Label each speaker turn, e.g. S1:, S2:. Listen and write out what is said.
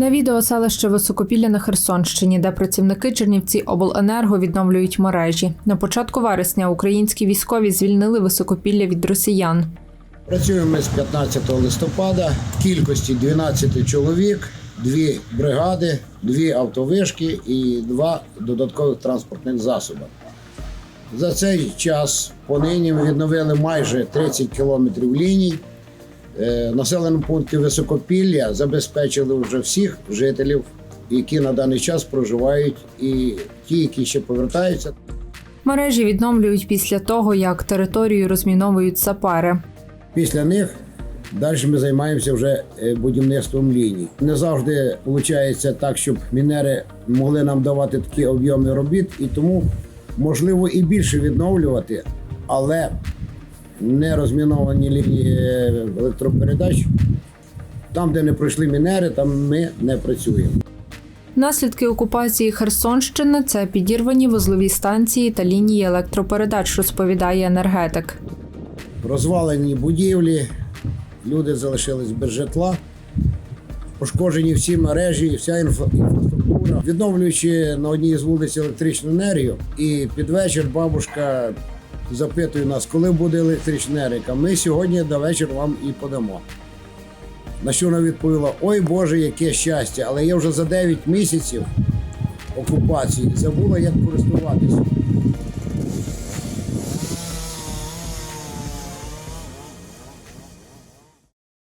S1: На відео селище Високопілля на Херсонщині, де працівники Чернівці обленерго відновлюють мережі. На початку вересня українські військові звільнили Високопілля від росіян.
S2: Працюємо ми з 15 листопада в кількості 12 чоловік, дві бригади, дві автовишки і два додаткових транспортних засоби. За цей час понині ми відновили майже 30 кілометрів ліній. Е, Населеному пункті Високопілля забезпечили вже всіх жителів, які на даний час проживають, і ті, які ще повертаються.
S1: Мережі відновлюють після того, як територію розміновують сапери.
S2: Після них далі ми займаємося вже е, будівництвом ліній. Не завжди виходить так, щоб мінери могли нам давати такі об'єми робіт, і тому можливо і більше відновлювати, але не розміновані лінії електропередач. Там, де не пройшли мінери, там ми не працюємо.
S1: Наслідки окупації Херсонщини це підірвані вузлові станції та лінії електропередач, розповідає енергетик.
S2: розвалені будівлі, люди залишились без житла, пошкоджені всі мережі, вся інфра- інфраструктура. Відновлюючи на одній з вулиць електричну енергію, і під вечір бабушка запитує нас, коли буде електрична енергія. Ми сьогодні до вечора вам і подамо. На що вона відповіла: Ой Боже, яке щастя! Але я вже за 9 місяців окупації забула, як користуватися.